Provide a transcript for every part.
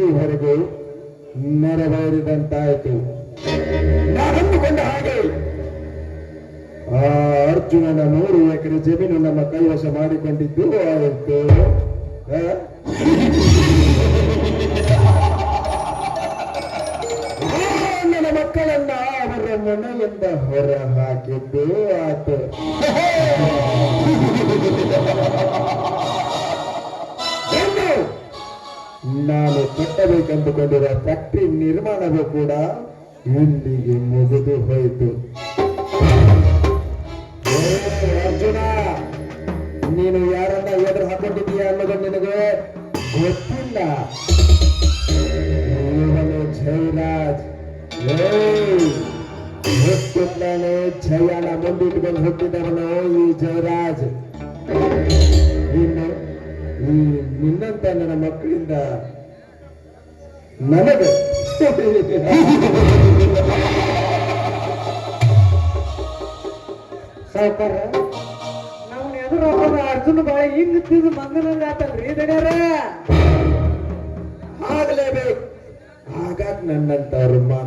ಇಲ್ಲಿವರೆಗೂ ನೆರವೇರಿದಂತಾಯಿತು. ಅಂದುಕೊಂಡ ಹಾಗೆ ಆ ಅರ್ಜುನನ ನೂರು ಎಕರೆ ಜಮೀನು ನಮ್ಮ ಕೈವಶ ಮಾಡಿಕೊಂಡಿದ್ದು ಆಯಿತು ನನ್ನ ಮಕ್ಕಳನ್ನ ಅವರ ಮನೆಯಿಂದ ಹೊರ ಹಾಕಿದ್ದು ಆತು. ನಾನು ಕಟ್ಟಬೇಕೆಂದುಕೊಂಡಿರುವ ಫ್ಯಾಕ್ಟರಿ ನಿರ್ಮಾಣವೂ ಕೂಡ ಇಲ್ಲಿಗೆ ಮುಗಿದು ಹೋಯಿತು ಏ ಅರ್ಜುನ ನೀನು ಯಾರನ್ನ ಎದುರು ಹಾಕೊಂಡಿದ್ದೀಯ ಅನ್ನೋದು ನಿನಗೆ ಗೊತ್ತಿಲ್ಲ ಇವನು ಜಯರಾಜ್ ಹುಟ್ಟಿದ್ದಾನೆ ಜಯನ ಮುಂದಿಟ್ಕೊಂಡು ಹುಟ್ಟಿದವನು ಈ ಜಯರಾಜ್ ಇನ್ನು ಈ ನಿನ್ನಂತ ನನ್ನ ಮಕ್ಕಳಿಂದ ನನಗೆ ಸಾಕಾರ ನಾವು ಎದುರು ಹೋಗೋದು ಅರ್ಜುನ ಬಾಳ ಹಿಂಗ್ ತಿಂದು ಮಂಗನಲ್ಲಿ ಆತಲ್ರಿ ದಡ್ಯಾರ ಆಗಲೇಬೇಕು. ಆಗಾಗ ನನ್ನಂತವ್ರು ಮಾಡ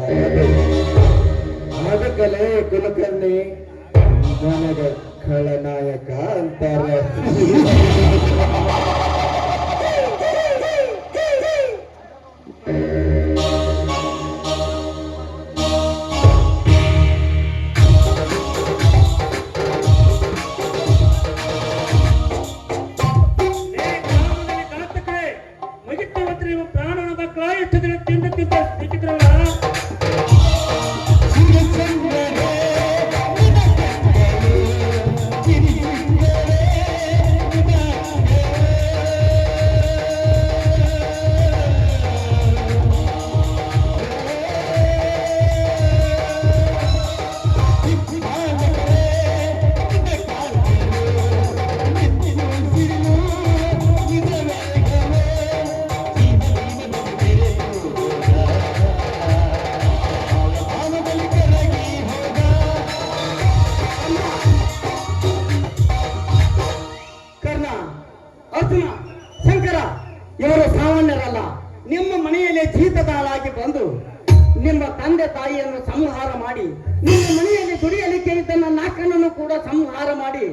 ಅದಕ್ಕಲೇ ಕುಲಕರ್ಣಿ ನನಗ ಖಳನಾಯಕ ಅಂತಾರೆ. ದಿನ ತಿಂದ ತಿಂದ ಅರ್ಜುನ, ಶಂಕರ, ಇವರು ಸಾಮಾನ್ಯರಲ್ಲ. ನಿಮ್ಮ ಮನೆಯಲ್ಲಿ ಜೀತದಾಳಾಗಿ ಬಂದು ನಿಮ್ಮ ತಂದೆ ತಾಯಿಯನ್ನು ಸಂಹಾರ ಮಾಡಿ, ನಿಮ್ಮ ಮನೆಯಲ್ಲಿ ದುಡಿಯಲಿಕ್ಕೆ ಇದ್ದ ನನ್ನ ಅಕ್ಕನನ್ನು ಕೂಡ ಸಂಹಾರ ಮಾಡಿ,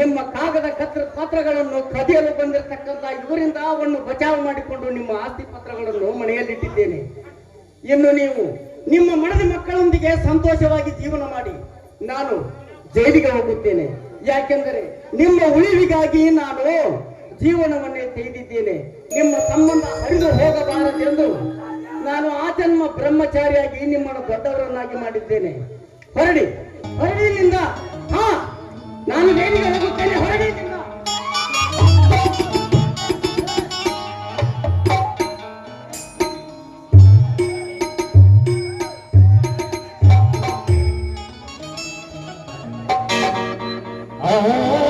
ನಿಮ್ಮ ಕಾಗದ ಕತ್ರ, ಪತ್ರಗಳನ್ನು ಕದಿಯಲು ಬಂದಿರತಕ್ಕಂತ ಇವರಿಂದ ಅವನ್ನು ಬಚಾವ್ ಮಾಡಿಕೊಂಡು ನಿಮ್ಮ ಆಸ್ತಿ ಪತ್ರಗಳನ್ನು ಮನೆಯಲ್ಲಿಟ್ಟಿದ್ದೇನೆ. ಇನ್ನು ನೀವು ನಿಮ್ಮ ಮನದ ಮಕ್ಕಳೊಂದಿಗೆ ಸಂತೋಷವಾಗಿ ಜೀವನ ಮಾಡಿ. ನಾನು ಜೈಲಿಗೆ ಹೋಗುತ್ತೇನೆ. ಯಾಕೆಂದರೆ ನಿಮ್ಮ ಉಳಿವಿಗಾಗಿ ನಾನು ಜೀವನವನ್ನೇ ತೆಗೆದಿದ್ದೇನೆ. ನಿಮ್ಮ ಸಂಬಂಧ ಹರಿದು ಹೋಗಬಾರದೆಂದು ನಾನು ಆ ಜನ್ಮ ಬ್ರಹ್ಮಚಾರಿಯಾಗಿ ನಿಮ್ಮನ್ನು ದೊಡ್ಡವರನ್ನಾಗಿ ಮಾಡಿದ್ದೇನೆ. ಹೊರಡಿ, ಹೊರಡಿನಿಂದ, ಹಾ, ನಾನು ಹೋಗುತ್ತೇನೆ ಹೊರಡಿ ಆ